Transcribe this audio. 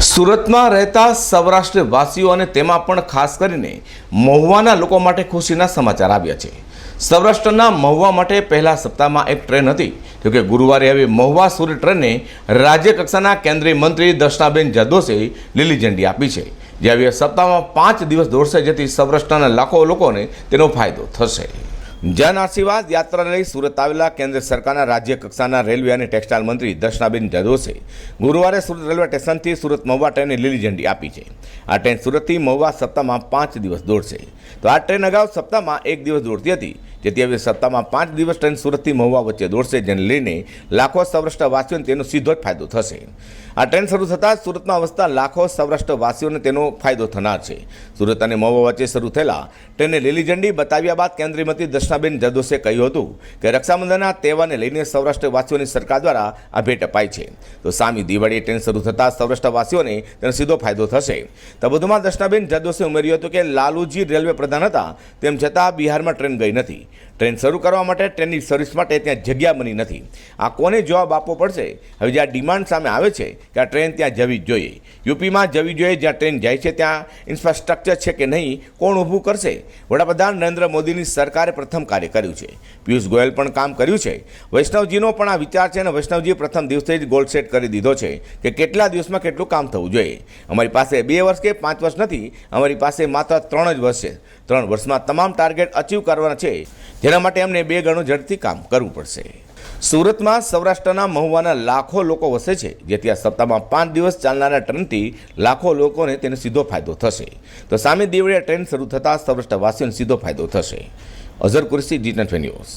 સુરતમાં રહેતા સૌરાષ્ટ્રવાસીઓ અને તેમાં પણ ખાસ કરીને મહુવાના લોકો માટે ખુશીના સમાચાર આવ્યા છે. સૌરાષ્ટ્રના મહુવા માટે પહેલા સપ્તાહમાં એક ટ્રેન હતી. જોકે ગુરુવારે હવે મહુવા સુરત ટ્રેનને રાજ્ય કક્ષાના કેન્દ્રીય મંત્રી દર્શનાબેન જદોસે લીલી ઝંડી આપી છે. જે હવે સપ્તાહમાં પાંચ દિવસ દોડશે, જેથી સૌરાષ્ટ્રના લાખો લોકોને તેનો ફાયદો થશે. જન આશીર્વાદ યાત્રાને લઈ સુરત આવેલા કેન્દ્ર સરકારના રાજ્ય કક્ષાના રેલવે અને ટેક્સટાઇલ મંત્રી દર્શનાબેન જદોસે ગુરુવારે સુરત રેલવે સ્ટેશનથી સુરત મહુવા ટ્રેનને લીલી ઝંડી આપી છે. આ ટ્રેન સુરતથી મહુવા સપ્તાહમાં પાંચ દિવસ દોડશે. તો આ ટ્રેન અગાઉ સપ્તાહમાં એક દિવસ દોડતી હતી. જેથી હવે સપ્તાહમાં પાંચ દિવસ ટ્રેન સુરતથી મહુવા વચ્ચે દોડશે, જેને લઈને લાખો સૌરાષ્ટ્રવાસીઓને તેનો સીધો જ ફાયદો થશે. આ ટ્રેન શરૂ થતાં સુરતમાં વસતા લાખો સૌરાષ્ટ્રવાસીઓને તેનો ફાયદો થનાર છે. સુરત અને મહુવા વચ્ચે શરૂ થયેલા ટ્રેનને લીલી ઝંડી બતાવ્યા બાદ કેન્દ્રીય મંત્રી દર્શનાબેન જદોસે કહ્યું હતું કે રક્ષાબંધનના તહેવારને લઈને સૌરાષ્ટ્રવાસીઓની સરકાર દ્વારા આ ભેટ અપાઈ છે. તો સામી દિવાળીએ ટ્રેન શરૂ થતાં સૌરાષ્ટ્રવાસીઓને તેનો સીધો ફાયદો થશે. તો વધુમાં દર્શનાબેન જદોસે ઉમેર્યું હતું કે લાલુજી રેલવે પ્રધાન હતા, તેમ છતાં બિહારમાં ટ્રેન ગઈ નથી. ટ્રેન શરૂ કરવા માટે, ટ્રેનની સર્વિસ માટે ત્યાં જગ્યા બની નથી. આ કોને જવાબ આપવો પડશે? હવે જે આ ડિમાન્ડ સામે આવે છે કે આ ટ્રેન ત્યાં જવી જ જોઈએ. યુપીમાં જવી જોઈએ જ્યાં ટ્રેન જાય છે ત્યાં ઇન્ફ્રાસ્ટ્રક્ચર છે કે નહીં, કોણ ઊભું કરશે? વડાપ્રધાન નરેન્દ્ર મોદીની સરકારે પ્રથમ કાર્ય કર્યું છે. પિયુષ ગોયલ પણ કામ કર્યું છે. વૈષ્ણવજીનો પણ આ વિચાર છે અને વૈષ્ણવજીએ પ્રથમ દિવસે જ ગોલ સેટ કરી દીધો છે કે કેટલા દિવસમાં કેટલું કામ થવું જોઈએ. અમારી પાસે બે વર્ષ કે પાંચ વર્ષ નથી, અમારી પાસે માત્ર ત્રણ જ વર્ષ છે. ત્રણ વર્ષમાં તમામ ટાર્ગેટ અચીવ કરવાના છે. જેના માટે અમને બે ગણું ઝડપથી કામ કરવું પડશે. સુરતમાં સૌરાષ્ટ્રના મહુવાના લાખો લોકો વસે છે, જેથી આ સપ્તાહમાં પાંચ દિવસ ચાલનારા ટ્રેનથી લાખો લોકોને તેને સીધો ફાયદો થશે. તો સામે દિવાળીએ ટ્રેન શરૂ થતાં સૌરાષ્ટ્રવાસીઓને સીધો ફાયદો થશે. Azhar Qureshi, Zee news.